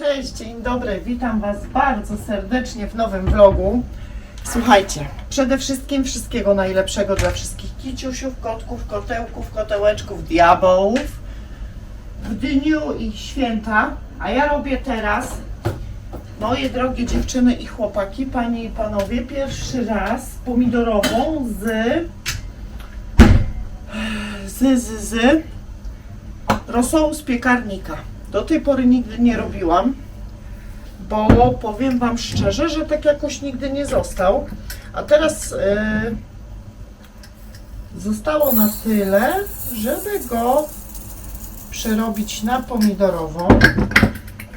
Cześć, dzień dobry, witam Was bardzo serdecznie w nowym vlogu. Słuchajcie, przede wszystkim wszystkiego najlepszego dla wszystkich kiciusiów, kotków, kotełków, kotełeczków, diabełów w dniu ich święta, a ja robię teraz, moje drogie dziewczyny i chłopaki, panie i panowie, pierwszy raz pomidorową z z, z, z rosołu z piekarnika. Do tej pory nigdy nie robiłam, bo powiem Wam szczerze, że tak jakoś nigdy nie został. A teraz e, zostało na tyle, żeby go przerobić na pomidorową.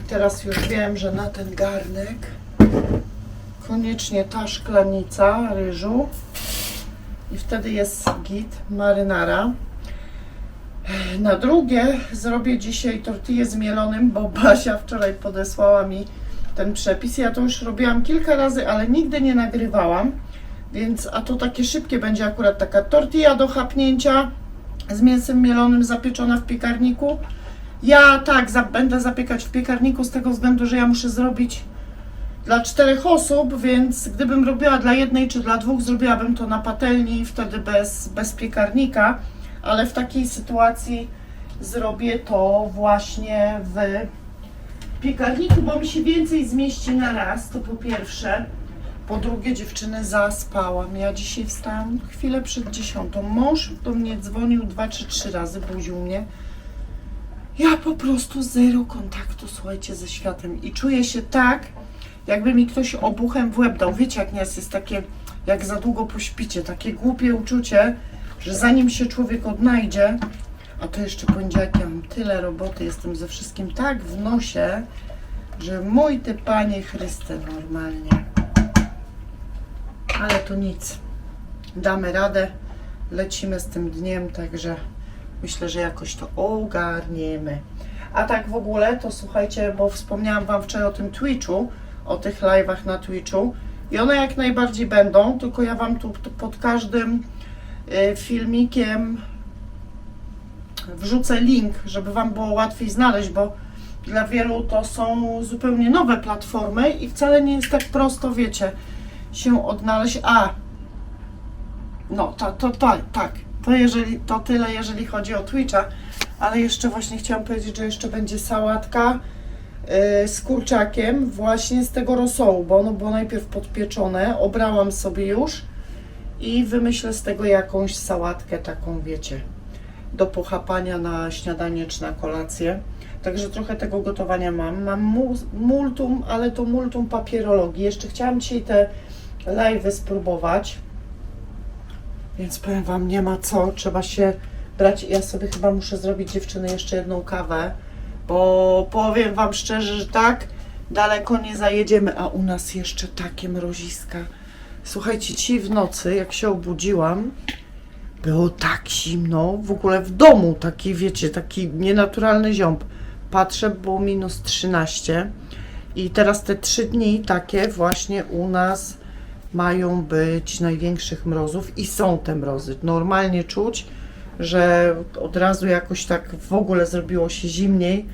Teraz już wiem, że na ten garnek koniecznie ta szklanica ryżu i wtedy jest git marynara. Na drugie zrobię dzisiaj tortillę z mielonym, bo Basia wczoraj podesłała mi ten przepis. Ja to już robiłam kilka razy, ale nigdy nie nagrywałam. Więc, a to takie szybkie będzie akurat taka tortilla do chapnięcia z mięsem mielonym zapieczona w piekarniku. Ja tak, za, będę zapiekać w piekarniku z tego względu, że ja muszę zrobić dla czterech osób, więc gdybym robiła dla jednej czy dla dwóch, zrobiłabym to na patelni, wtedy bez, bez piekarnika ale w takiej sytuacji zrobię to właśnie w piekarniku, bo mi się więcej zmieści na raz, to po pierwsze. Po drugie, dziewczyny, zaspałam. Ja dzisiaj wstałam chwilę przed dziesiątą. Mąż do mnie dzwonił dwa czy trzy razy, budził mnie. Ja po prostu zero kontaktu, słuchajcie, ze światem i czuję się tak, jakby mi ktoś obuchem w łeb dał. Wiecie, jak nie jest, jest takie, jak za długo pośpicie, takie głupie uczucie, że zanim się człowiek odnajdzie, a to jeszcze poniedziałek, ja mam tyle roboty, jestem ze wszystkim tak w nosie, że mój ty panie Chryste normalnie. Ale to nic. Damy radę, lecimy z tym dniem, także myślę, że jakoś to ogarniemy. A tak w ogóle, to słuchajcie, bo wspomniałam Wam wczoraj o tym Twitchu, o tych live'ach na Twitchu i one jak najbardziej będą, tylko ja Wam tu, tu pod każdym filmikiem wrzucę link, żeby Wam było łatwiej znaleźć, bo dla wielu to są zupełnie nowe platformy i wcale nie jest tak prosto, wiecie, się odnaleźć. A, no to, to, to tak, to, jeżeli, to tyle, jeżeli chodzi o Twitcha, ale jeszcze właśnie chciałam powiedzieć, że jeszcze będzie sałatka y, z kurczakiem właśnie z tego rosołu, bo ono było najpierw podpieczone, obrałam sobie już i wymyślę z tego jakąś sałatkę taką, wiecie, do pochapania na śniadanie czy na kolację. Także trochę tego gotowania mam. Mam mu- multum, ale to multum papierologii. Jeszcze chciałam dzisiaj te live'y spróbować. Więc powiem Wam, nie ma co. Trzeba się brać. Ja sobie chyba muszę zrobić dziewczyny jeszcze jedną kawę, bo powiem Wam szczerze, że tak daleko nie zajedziemy, a u nas jeszcze takie mroziska. Słuchajcie, dzisiaj w nocy, jak się obudziłam, było tak zimno, w ogóle w domu, taki wiecie, taki nienaturalny ziąb. Patrzę, było minus 13 i teraz te trzy dni takie właśnie u nas mają być największych mrozów i są te mrozy. Normalnie czuć, że od razu jakoś tak w ogóle zrobiło się zimniej.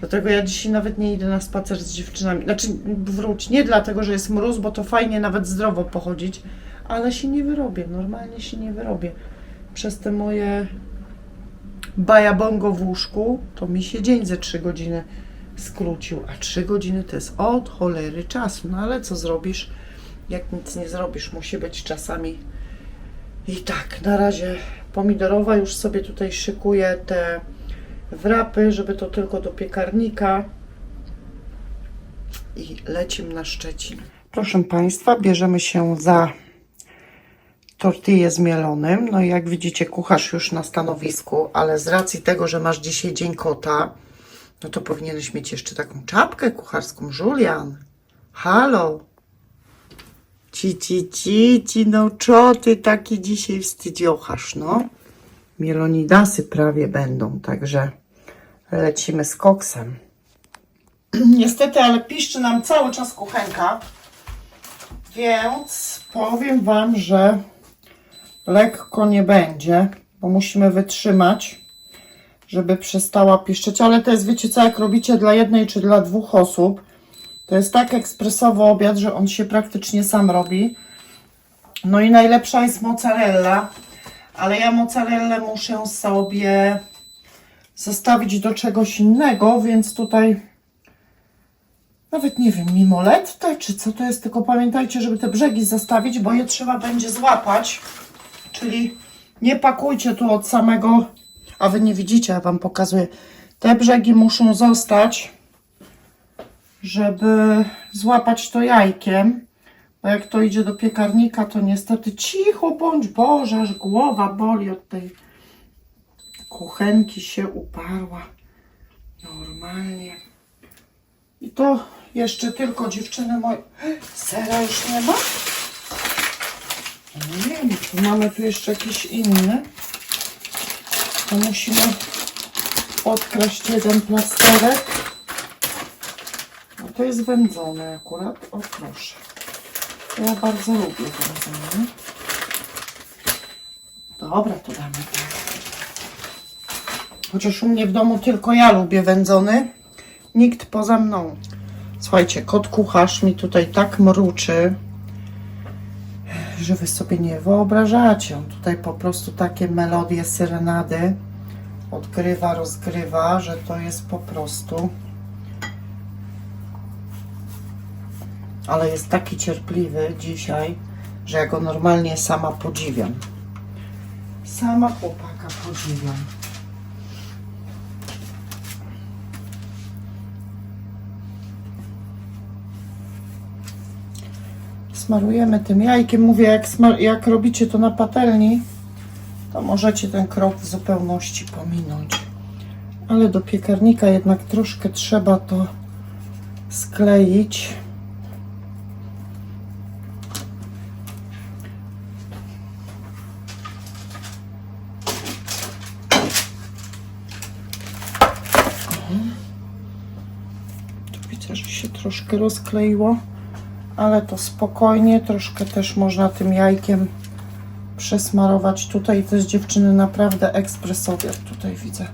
Dlatego ja dzisiaj nawet nie idę na spacer z dziewczynami. Znaczy wróć, nie dlatego, że jest mróz, bo to fajnie nawet zdrowo pochodzić, ale się nie wyrobię, normalnie się nie wyrobię. Przez te moje bajabongo w łóżku, to mi się dzień ze 3 godziny skrócił, a 3 godziny to jest od cholery czasu. No ale co zrobisz, jak nic nie zrobisz, musi być czasami. I tak, na razie pomidorowa już sobie tutaj szykuję te wrapy, żeby to tylko do piekarnika i lecimy na Szczecin. Proszę Państwa, bierzemy się za tortillę z mielonym. No i jak widzicie, kucharz już na stanowisku, ale z racji tego, że masz dzisiaj dzień kota, no to powinieneś mieć jeszcze taką czapkę kucharską. Julian, halo. Ci, ci, ci, ci, no co ty taki dzisiaj wstydziochasz, no. Mielonidasy prawie będą, także lecimy z koksem. Niestety, ale piszczy nam cały czas kuchenka, więc powiem Wam, że lekko nie będzie, bo musimy wytrzymać, żeby przestała piszczeć, ale to jest, wiecie co, jak robicie dla jednej czy dla dwóch osób, to jest tak ekspresowy obiad, że on się praktycznie sam robi. No i najlepsza jest mozzarella, ale ja mozzarellę muszę sobie zostawić do czegoś innego, więc tutaj nawet nie wiem, mimoletę czy co to jest, tylko pamiętajcie, żeby te brzegi zostawić, bo je trzeba będzie złapać, czyli nie pakujcie tu od samego, a wy nie widzicie, ja wam pokazuję, te brzegi muszą zostać, żeby złapać to jajkiem, bo jak to idzie do piekarnika, to niestety cicho bądź Boże, aż głowa boli od tej kuchenki się uparła. Normalnie. I to jeszcze tylko dziewczyny moje. Sera już nie ma? No nie wiem, czy mamy tu jeszcze jakiś inny. To musimy odkraść jeden plasterek. No to jest wędzone akurat. O proszę. Ja bardzo lubię wędzone. Dobra, to damy tak. Chociaż u mnie w domu tylko ja lubię wędzony. Nikt poza mną. Słuchajcie, kot kucharz mi tutaj tak mruczy, że wy sobie nie wyobrażacie. On tutaj po prostu takie melodie, serenady odgrywa, rozgrywa, że to jest po prostu. Ale jest taki cierpliwy dzisiaj, że ja go normalnie sama podziwiam. Sama chłopaka podziwiam. Smarujemy tym jajkiem. Mówię, jak, jak robicie to na patelni, to możecie ten krok w zupełności pominąć. Ale do piekarnika jednak troszkę trzeba to skleić. Tu widzę, że się troszkę rozkleiło ale to spokojnie, troszkę też można tym jajkiem przesmarować. Tutaj to jest dziewczyny naprawdę ekspresowiec. Tutaj widzę,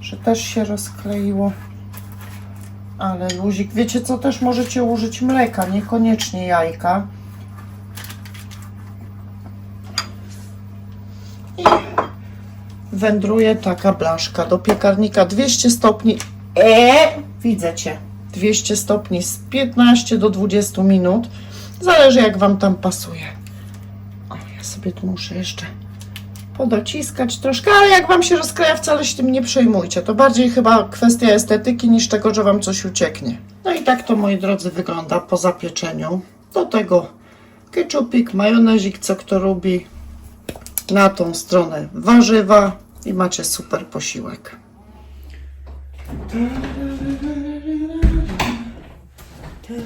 że też się rozkleiło. Ale luzik. Wiecie co, też możecie użyć mleka, niekoniecznie jajka. I wędruje taka blaszka do piekarnika 200 stopni. E, widzę Cię. 200 stopni z 15 do 20 minut. Zależy jak Wam tam pasuje. O, ja sobie tu muszę jeszcze podociskać troszkę, ale jak Wam się rozkraja, wcale się tym nie przejmujcie. To bardziej chyba kwestia estetyki niż tego, że Wam coś ucieknie. No i tak to, moi drodzy, wygląda po zapieczeniu. Do tego keczupik, majonezik, co kto lubi. Na tą stronę warzywa i macie super posiłek. Wiecie,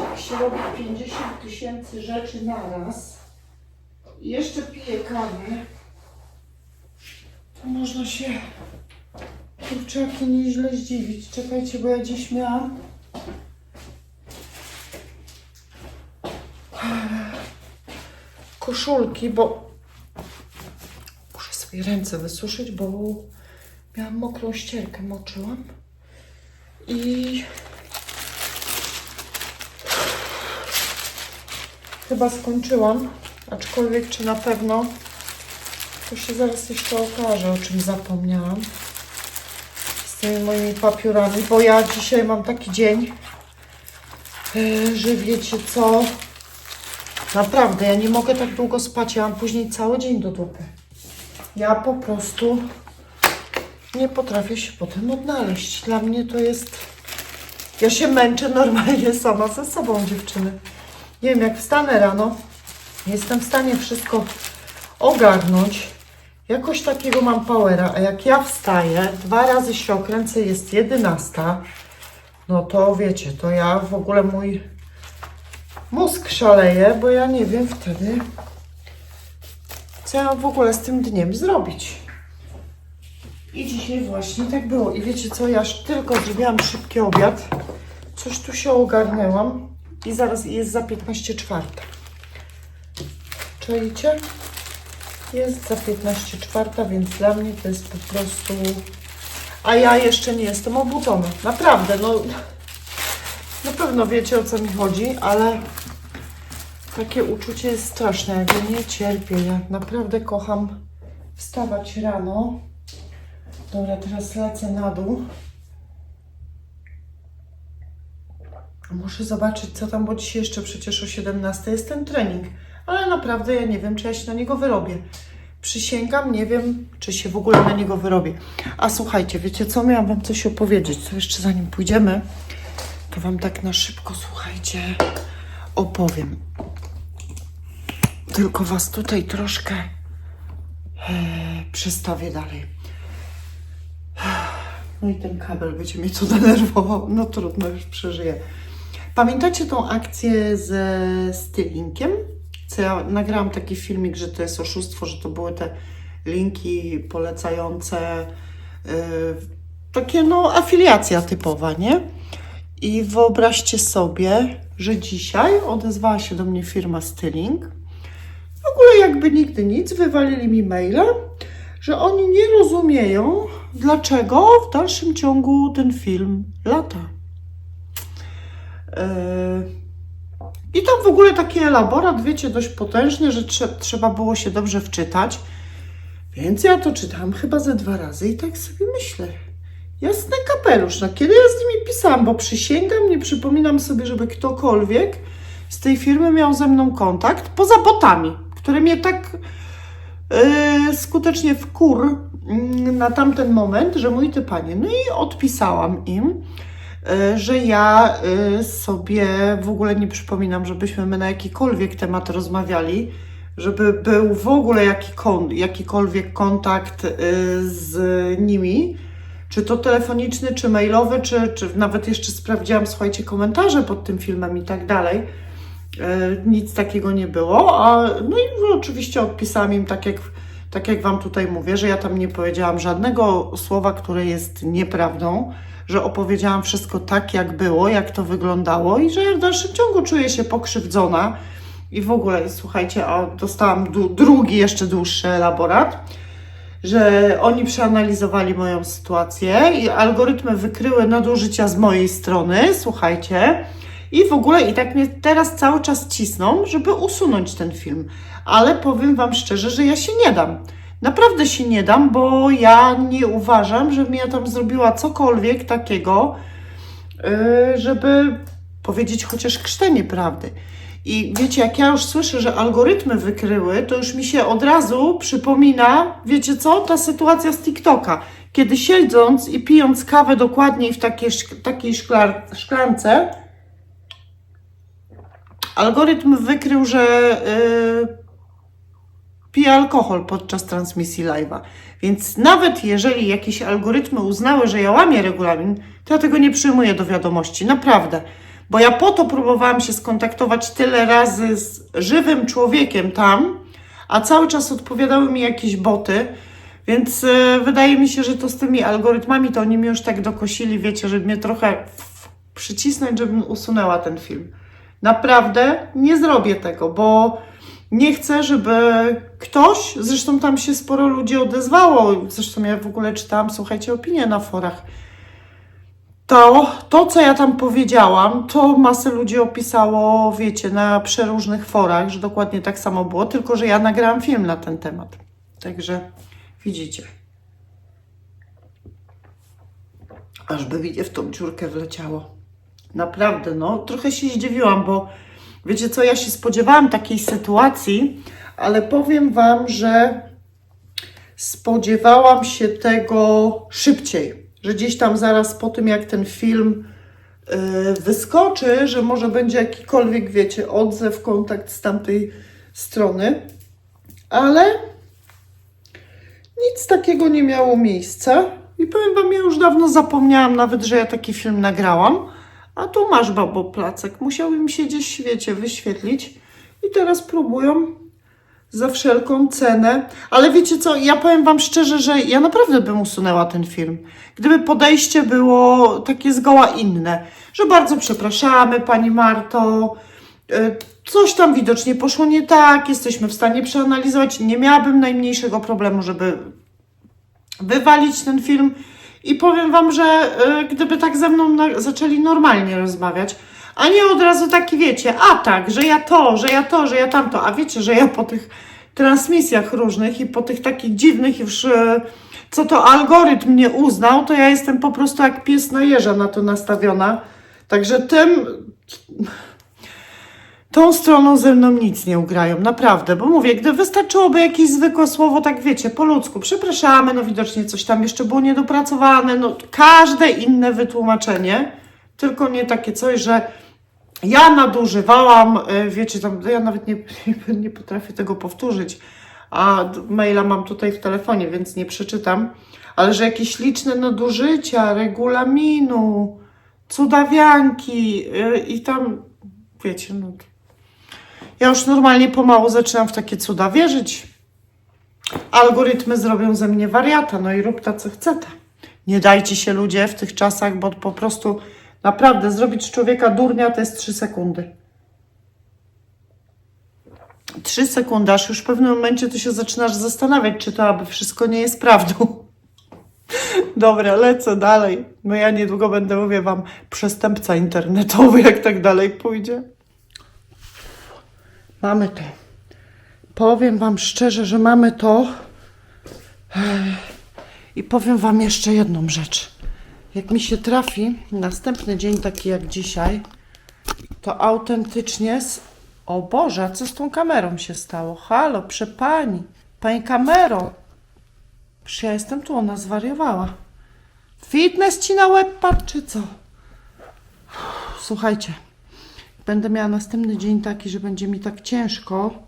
jak się robi 50 tysięcy rzeczy naraz i jeszcze pije kawę, to można się kurczaki nieźle zdziwić. Czekajcie, bo ja dziś miałam koszulki, bo muszę sobie ręce wysuszyć, bo miałam mokrą ścierkę, moczyłam i chyba skończyłam, aczkolwiek czy na pewno to się zaraz jeszcze okaże, o czym zapomniałam z tymi moimi papiurami, bo ja dzisiaj mam taki dzień, e, że wiecie co, naprawdę, ja nie mogę tak długo spać, ja mam później cały dzień do dupy. Ja po prostu nie potrafię się potem odnaleźć. Dla mnie to jest. Ja się męczę normalnie sama ze sobą, dziewczyny. Nie wiem, jak wstanę rano, jestem w stanie wszystko ogarnąć. Jakoś takiego mam powera, a jak ja wstaję, dwa razy się okręcę, jest jedenasta, no to wiecie, to ja w ogóle mój mózg szaleje, bo ja nie wiem wtedy, co ja w ogóle z tym dniem zrobić. I dzisiaj właśnie tak było. I wiecie co, ja tylko zrobiłam szybki obiad. Coś tu się ogarnęłam i zaraz jest za 15 czwarta. czajcie? Jest za 15 czwarta, więc dla mnie to jest po prostu... A ja jeszcze nie jestem obudzona. Naprawdę, no... Na pewno wiecie o co mi chodzi, ale takie uczucie jest straszne. Ja nie cierpię. Ja naprawdę kocham wstawać rano. Dobra, teraz lecę na dół. Muszę zobaczyć, co tam, bo dzisiaj jeszcze przecież o 17 jest ten trening. Ale naprawdę ja nie wiem, czy ja się na niego wyrobię. Przysięgam, nie wiem, czy się w ogóle na niego wyrobię. A słuchajcie, wiecie co? Miałam Wam coś opowiedzieć. To jeszcze zanim pójdziemy, to Wam tak na szybko, słuchajcie, opowiem. Tylko Was tutaj troszkę e, przestawię dalej. No i ten kabel będzie mnie to denerwował. No trudno, już przeżyję. Pamiętacie tą akcję ze stylinkiem? Co ja nagrałam taki filmik, że to jest oszustwo, że to były te linki polecające, yy, takie no afiliacja typowa, nie? I wyobraźcie sobie, że dzisiaj odezwała się do mnie firma Styling. W ogóle jakby nigdy nic, wywalili mi maila, że oni nie rozumieją, dlaczego w dalszym ciągu ten film lata. Yy, I tam w ogóle taki elaborat, wiecie, dość potężny, że trze- trzeba było się dobrze wczytać. Więc ja to czytałam chyba ze dwa razy i tak sobie myślę. Jasny kapelusz, no kiedy ja z nimi pisałam, bo przysięgam, nie przypominam sobie, żeby ktokolwiek z tej firmy miał ze mną kontakt, poza botami, które mnie tak skutecznie wkur yy, na tamten moment, że mój ty panie. No i odpisałam im, yy, że ja yy, sobie w ogóle nie przypominam, żebyśmy my na jakikolwiek temat rozmawiali, żeby był w ogóle jakikolwiek kontakt z nimi, czy to telefoniczny, czy mailowy, czy, czy nawet jeszcze sprawdziłam, słuchajcie, komentarze pod tym filmem i tak dalej. E, nic takiego nie było. A, no i oczywiście odpisałam im tak jak, tak jak Wam tutaj mówię, że ja tam nie powiedziałam żadnego słowa, które jest nieprawdą, że opowiedziałam wszystko tak, jak było, jak to wyglądało i że w dalszym ciągu czuję się pokrzywdzona. I w ogóle, słuchajcie, a dostałam drugi, jeszcze dłuższy elaborat, że oni przeanalizowali moją sytuację i algorytmy wykryły nadużycia z mojej strony, słuchajcie, i w ogóle i tak mnie teraz cały czas cisną, żeby usunąć ten film. Ale powiem Wam szczerze, że ja się nie dam. Naprawdę się nie dam, bo ja nie uważam, żebym ja tam zrobiła cokolwiek takiego, yy, żeby powiedzieć chociaż krztenie prawdy. I wiecie, jak ja już słyszę, że algorytmy wykryły, to już mi się od razu przypomina, wiecie co, ta sytuacja z TikToka. Kiedy siedząc i pijąc kawę dokładniej w takiej, takiej szklance, algorytm wykrył, że yy, piję alkohol podczas transmisji live'a. Więc nawet jeżeli jakieś algorytmy uznały, że ja łamię regulamin, to ja tego nie przyjmuję do wiadomości. Naprawdę. Bo ja po to próbowałam się skontaktować tyle razy z żywym człowiekiem tam, a cały czas odpowiadały mi jakieś boty. Więc e, wydaje mi się, że to z tymi algorytmami to oni mnie już tak dokosili, wiecie, żeby mnie trochę przycisnąć, żebym usunęła ten film. Naprawdę nie zrobię tego, bo nie chcę, żeby ktoś, zresztą tam się sporo ludzi odezwało, zresztą ja w ogóle czytałam, słuchajcie, opinie na forach. To, to, co ja tam powiedziałam, to masę ludzi opisało, wiecie, na przeróżnych forach, że dokładnie tak samo było, tylko że ja nagrałam film na ten temat. Także widzicie. Aż by widzie w tą dziurkę wleciało. Naprawdę, no, trochę się zdziwiłam, bo wiecie co, ja się spodziewałam takiej sytuacji, ale powiem Wam, że spodziewałam się tego szybciej, że gdzieś tam zaraz po tym, jak ten film yy, wyskoczy, że może będzie jakikolwiek, wiecie, odzew, kontakt z tamtej strony, ale nic takiego nie miało miejsca. I powiem Wam, ja już dawno zapomniałam nawet, że ja taki film nagrałam. A tu masz, babo, placek. Musiał im się gdzieś w świecie wyświetlić. I teraz próbują za wszelką cenę. Ale wiecie co, ja powiem Wam szczerze, że ja naprawdę bym usunęła ten film. Gdyby podejście było takie zgoła inne. Że bardzo przepraszamy, Pani Marto, e, coś tam widocznie poszło nie tak, jesteśmy w stanie przeanalizować. Nie miałabym najmniejszego problemu, żeby wywalić ten film. I powiem Wam, że e, gdyby tak ze mną na, zaczęli normalnie rozmawiać, a nie od razu taki wiecie, a tak, że ja to, że ja to, że ja tamto, a wiecie, że ja po tych transmisjach różnych i po tych takich dziwnych już, e, co to algorytm mnie uznał, to ja jestem po prostu jak pies na jeża na to nastawiona. Także tym, tą stroną ze mną nic nie ugrają, naprawdę, bo mówię, gdy wystarczyłoby jakieś zwykłe słowo, tak wiecie, po ludzku, przepraszamy, no widocznie coś tam jeszcze było niedopracowane, no każde inne wytłumaczenie, tylko nie takie coś, że ja nadużywałam, e, wiecie, tam, ja nawet nie, nie, potrafię tego powtórzyć, a maila mam tutaj w telefonie, więc nie przeczytam, ale że jakieś liczne nadużycia regulaminu, cudawianki yy, i tam, wiecie, no. Ja już normalnie pomału zaczynam w takie cuda wierzyć. Algorytmy zrobią ze mnie wariata, no i rób ta co chce ta. Nie dajcie się ludzie w tych czasach, bo po prostu naprawdę zrobić człowieka durnia to jest 3 sekundy. 3 sekundy, aż już w pewnym momencie ty się zaczynasz zastanawiać, czy to aby wszystko nie jest prawdą. Dobra, lecę dalej. No ja niedługo będę, mówię wam, przestępca internetowy, jak tak dalej pójdzie. Mamy to. Powiem wam szczerze, że mamy to. I powiem wam jeszcze jedną rzecz. Jak mi się trafi następny dzień taki jak dzisiaj, to autentycznie z... O Boże, co z tą kamerą się stało? Halo, przepani. Pani kamero. Przecież ja jestem tu, ona zwariowała. Fitness ci na łeb padł, czy co? Słuchajcie, będę miała następny dzień taki, że będzie mi tak ciężko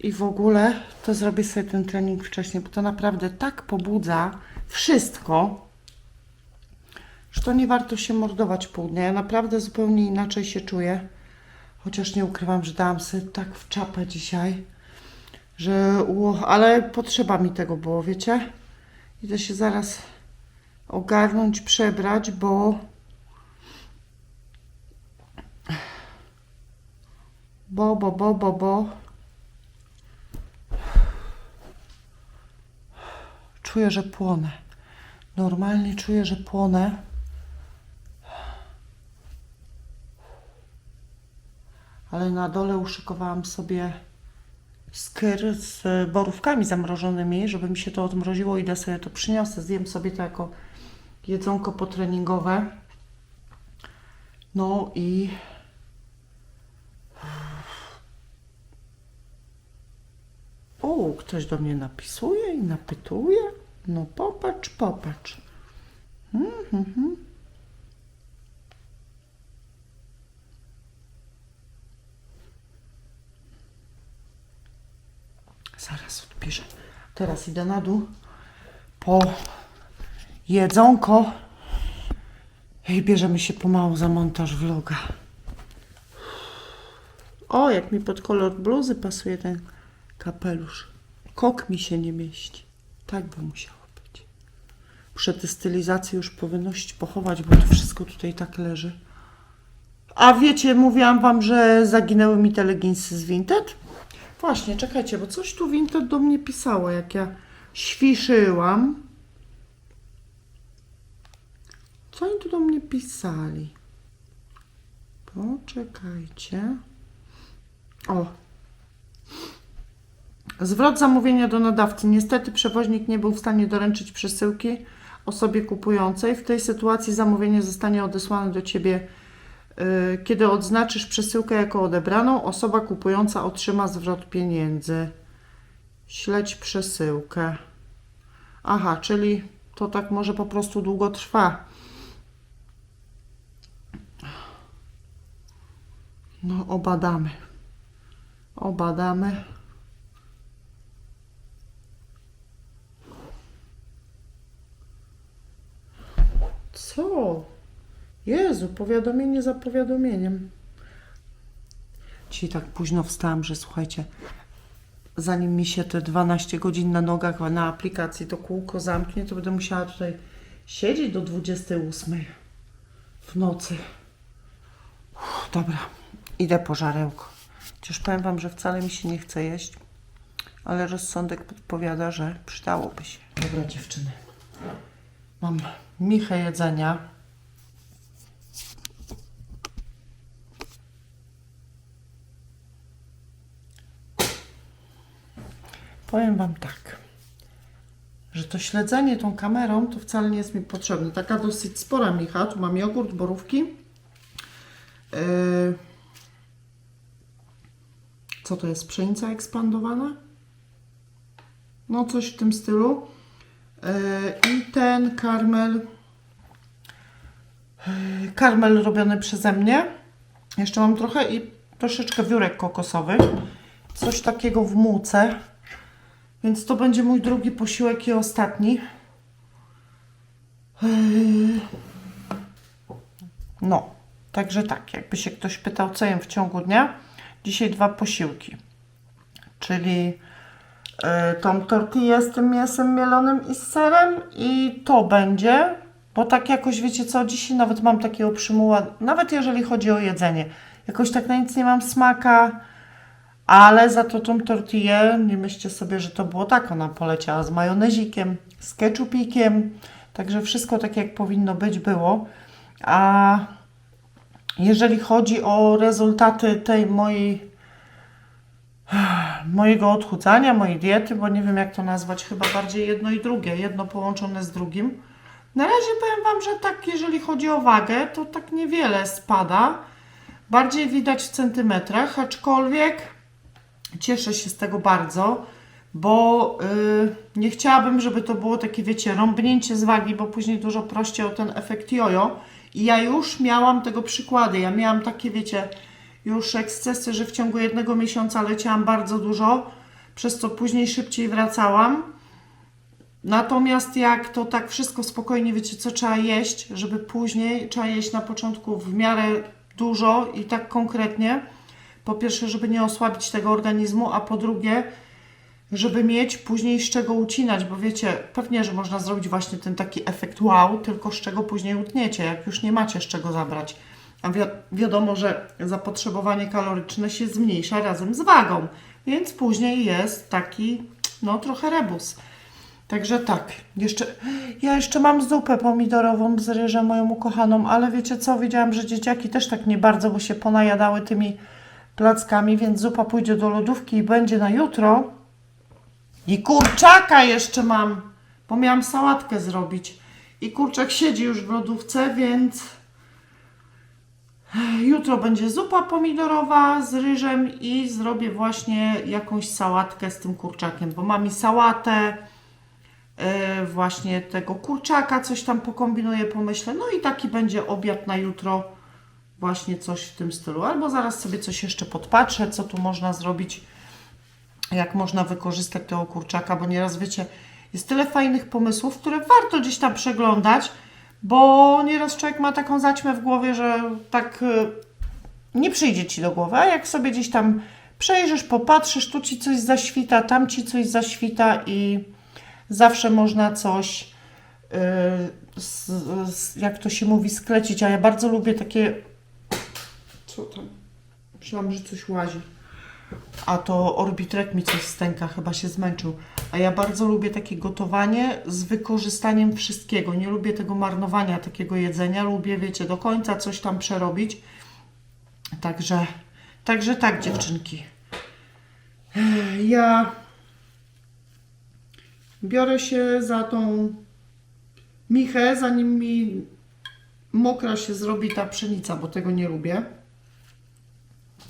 i w ogóle to zrobię sobie ten trening wcześniej, bo to naprawdę tak pobudza wszystko, że to nie warto się mordować pół dnia. Ja naprawdę zupełnie inaczej się czuję. Chociaż nie ukrywam, że dałam sobie tak w czapę dzisiaj, że ło, ale potrzeba mi tego było, wiecie? Idę się zaraz ogarnąć, przebrać, bo bo, bo, bo, bo, bo czuję, że płonę. Normalnie czuję, że płonę. Ale na dole uszykowałam sobie skyr z borówkami zamrożonymi, żeby mi się to odmroziło. Idę sobie to przyniosę, zjem sobie to jako jedzonko potreningowe. No i ktoś do mnie napisuje i napytuje. No popatrz, popatrz. Mhm. Zaraz odpiszę. Teraz idę na dół po jedzonko i bierzemy się pomału za montaż vloga. O, jak mi pod kolor bluzy pasuje ten kapelusz. Kok mi się nie mieści. Tak by musiało być. Muszę tę stylizację już powinność pochować, bo to wszystko tutaj tak leży. A wiecie, mówiłam wam, że zaginęły mi te leginsy z Vinted? Właśnie, czekajcie, bo coś tu Vinted do mnie pisało, jak ja świszyłam. Co oni tu do mnie pisali? Poczekajcie. O. Zwrot zamówienia do nadawcy. Niestety przewoźnik nie był w stanie doręczyć przesyłki osobie kupującej. W tej sytuacji zamówienie zostanie odesłane do Ciebie. yy, Kiedy odznaczysz przesyłkę jako odebraną, osoba kupująca otrzyma zwrot pieniędzy. Śledź przesyłkę. Aha, czyli to tak może po prostu długo trwa. No, obadamy. Obadamy. Co? Jezu, powiadomienie za powiadomieniem. Dzisiaj tak późno wstałam, że słuchajcie, zanim mi się te 12 godzin na nogach na aplikacji to kółko zamknie, to będę musiała tutaj siedzieć do 28 w nocy. Uff, dobra, Idę po żarełko. Chociaż powiem Wam, że wcale mi się nie chce jeść, ale rozsądek podpowiada, że przydałoby się. Dobra dziewczyny, mam michę jedzenia. Powiem Wam tak, że to śledzenie tą kamerą to wcale nie jest mi potrzebne. Taka dosyć spora micha. Tu mam jogurt, borówki. Yy, co to jest? Pszenica ekspandowana? No coś w tym stylu. Yy, I ten karmel, yy, karmel robiony przeze mnie. Jeszcze mam trochę i troszeczkę wiórek kokosowych. Coś takiego w muce. Więc to będzie mój drugi posiłek i ostatni. Yy. No, także tak, jakby się ktoś pytał, co jem w ciągu dnia. Dzisiaj dwa posiłki, czyli yy, tą tortillę z tym mięsem mielonym i z serem i to będzie, bo tak jakoś, wiecie co, dzisiaj nawet mam takiego przymuła, nawet jeżeli chodzi o jedzenie, jakoś tak na nic nie mam smaka, ale za to tą tortillę, nie myślcie sobie, że to było tak, ona poleciała z majonezikiem, z keczupikiem, także wszystko tak jak powinno być, było. A jeżeli chodzi o rezultaty tej mojej mojego odchudzania, mojej diety, bo nie wiem jak to nazwać, chyba bardziej jedno i drugie, jedno połączone z drugim. Na razie powiem Wam, że tak jeżeli chodzi o wagę, to tak niewiele spada. Bardziej widać w centymetrach, aczkolwiek Cieszę się z tego bardzo, bo yy, nie chciałabym, żeby to było takie, wiecie, rąbnięcie z wagi, bo później dużo prościej o ten efekt jojo. I ja już miałam tego przykłady. Ja miałam takie, wiecie, już ekscesy, że w ciągu jednego miesiąca leciałam bardzo dużo, przez co później szybciej wracałam. Natomiast jak to tak wszystko spokojnie, wiecie, co trzeba jeść, żeby później trzeba jeść na początku w miarę dużo i tak konkretnie po pierwsze, żeby nie osłabić tego organizmu, a po drugie, żeby mieć później z czego ucinać, bo wiecie, pewnie, że można zrobić właśnie ten taki efekt wow, tylko z czego później utniecie, jak już nie macie z czego zabrać. A wi wiadomo, że zapotrzebowanie kaloryczne się zmniejsza razem z wagą, więc później jest taki, no trochę rebus. Także tak, jeszcze, ja jeszcze mam zupę pomidorową z ryżem moją ukochaną, ale wiecie co, wiedziałam, że dzieciaki też tak nie bardzo, bo się ponajadały tymi plackami, więc zupa pójdzie do lodówki i będzie na jutro. I kurczaka jeszcze mam, bo miałam sałatkę zrobić. I kurczak siedzi już w lodówce, więc jutro będzie zupa pomidorowa z ryżem i zrobię właśnie jakąś sałatkę z tym kurczakiem, bo mam i sałatę, yy, właśnie tego kurczaka, coś tam pokombinuję, pomyślę. No i taki będzie obiad na jutro właśnie coś w tym stylu. Albo zaraz sobie coś jeszcze podpatrzę, co tu można zrobić, jak można wykorzystać tego kurczaka, bo nieraz wiecie, jest tyle fajnych pomysłów, które warto gdzieś tam przeglądać, bo nieraz człowiek ma taką zaćmę w głowie, że tak y, nie przyjdzie ci do głowy, a jak sobie gdzieś tam przejrzysz, popatrzysz, tu ci coś zaświta, tam ci coś zaświta i zawsze można coś, yy, z, z, jak to się mówi, sklecić. A ja bardzo lubię takie co tam? Myślałam, że coś łazi. A to orbitrek mi coś stęka, chyba się zmęczył. A ja bardzo lubię takie gotowanie z wykorzystaniem wszystkiego. Nie lubię tego marnowania takiego jedzenia. Lubię, wiecie, do końca coś tam przerobić. Także, także tak, dziewczynki. Ja biorę się za tą michę, zanim mi mokra się zrobi ta pszenica, bo tego nie lubię.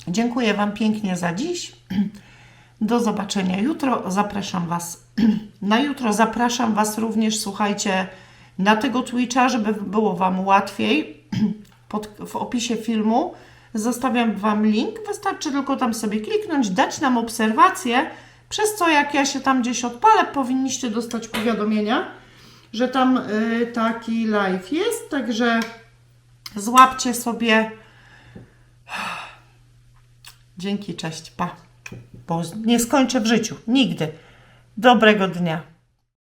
Dziękuję Wam pięknie za dziś. Do zobaczenia jutro. Zapraszam Was na jutro. Zapraszam Was również, słuchajcie, na tego Twitcha, żeby było Wam łatwiej. Pod, w opisie filmu zostawiam Wam link. Wystarczy tylko tam sobie kliknąć, dać nam obserwację, przez co jak ja się tam gdzieś odpalę, powinniście dostać powiadomienia, że tam y, taki live jest. Także złapcie sobie. Dzięki, cześć, pa. Bo nie skończę w życiu. Nigdy. Dobrego dnia.